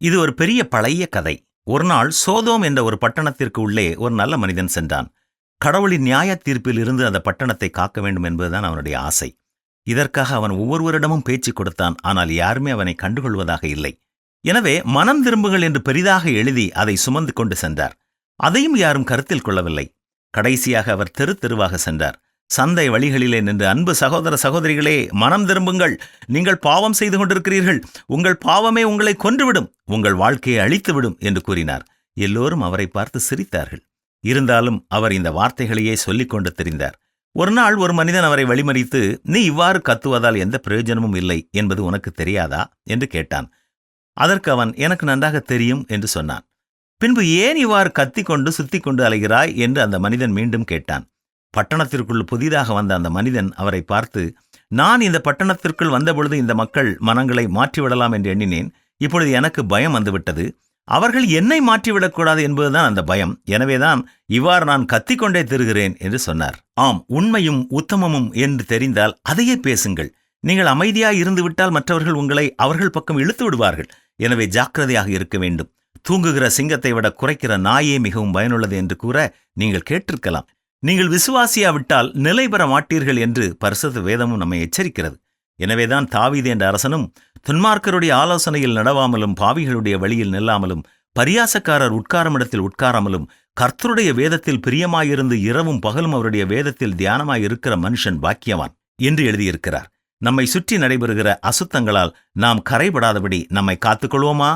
இது ஒரு பெரிய பழைய கதை. ஒரு நாள் சோதோம் என்ற ஒரு பட்டணத்திற்கு உள்ளே ஒரு நல்ல மனிதன் சென்றான். கடவுளின் நியாய தீர்ப்பில் இருந்து அந்த பட்டணத்தை காக்க வேண்டும் என்பதுதான் அவனுடைய ஆசை. இதற்காக அவன் ஒவ்வொருவரிடமும் பேச்சு கொடுத்தான் ஆனால் யாருமே அவனை கண்டுகொள்வதாக இல்லை. எனவே மனம் திரும்புங்கள் என்று பெரிதாக எழுதி அதை சுமந்து கொண்டு சென்றார். அதையும் யாரும் கருத்தில் கொள்ளவில்லை. கடைசியாக அவர் தெரு தெருவாக சென்றார். சந்தை வழிகளிலே நின்று அன்பு சகோதர சகோதரிகளே மனம் திரும்புங்கள். நீங்கள் பாவம் செய்து கொண்டிருக்கிறீர்கள். உங்கள் பாவமே உங்களை கொன்றுவிடும். உங்கள் வாழ்க்கையை அழித்துவிடும் என்று கூறினார். எல்லோரும் அவரை பார்த்து சிரித்தார்கள். இருந்தாலும் அவர் இந்த வார்த்தைகளையே சொல்லிக்கொண்டு தெரிந்தார். ஒரு நாள் ஒரு மனிதன் அவரை வழிமறித்து நீ இவ்வாறு கத்துவதால் எந்த பிரயோஜனமும் இல்லை என்பது உனக்கு தெரியாதா? என்று கேட்டான். அதற்கு அவன் எனக்கு நன்றாக தெரியும் என்று சொன்னான். பின்பு ஏன் இவ்வாறு கத்திக் கொண்டு சுத்திக் கொண்டு அலைகிறாய்? என்று அந்த மனிதன் மீண்டும் கேட்டான். பட்டணத்திற்குள் புதிதாக வந்த அந்த மனிதன் அவரை பார்த்து நான் இந்த பட்டணத்திற்குள் வந்தபொழுது இந்த மக்கள் மனங்களை மாற்றிவிடலாம் என்று எண்ணினேன். இப்பொழுது எனக்கு பயம் வந்துவிட்டது. அவர்கள் என்னை மாற்றிவிடக்கூடாது என்பதுதான் அந்த பயம். எனவேதான் இவ்வாறு நான் கத்திக்கொண்டே திருகிறேன் என்று சொன்னார். ஆம் உண்மையும் உத்தமமும் என்று தெரிந்தால் அதையே பேசுங்கள். நீங்கள் அமைதியாய் இருந்துவிட்டால் மற்றவர்கள் உங்களை அவர்கள் பக்கம் இழுத்து விடுவார்கள். எனவே ஜாக்கிரதையாக இருக்க வேண்டும். தூங்குகிற சிங்கத்தை விட குறைக்கிற நாயே மிகவும் பயனுள்ளது என்று கூற நீங்கள் கேட்டிருக்கலாம். நீங்கள் விசுவாசியாவிட்டால் நிலை பெற மாட்டீர்கள் என்று பரிசுத்த வேதமும் நம்மை எச்சரிக்கிறது. எனவேதான் தாவீது என்ற அரசனும் துன்மார்க்கருடைய ஆலோசனையில் நடவாமலும் பாவிகளுடைய வழியில் நில்லாமலும் பரியாசக்காரர் உட்காரமிடத்தில் உட்காராமலும் கர்த்தருடைய வேதத்தில் பிரியமாயிருந்து இரவும் பகலும் அவருடைய வேதத்தில் தியானமாயிருக்கிற மனுஷன் பாக்கியவான் என்று எழுதியிருக்கிறார். நம்மை சுற்றி நடைபெறுகிற அசுத்தங்களால் நாம் கரைபடாதபடி நம்மை காத்துக்கொள்வோமா?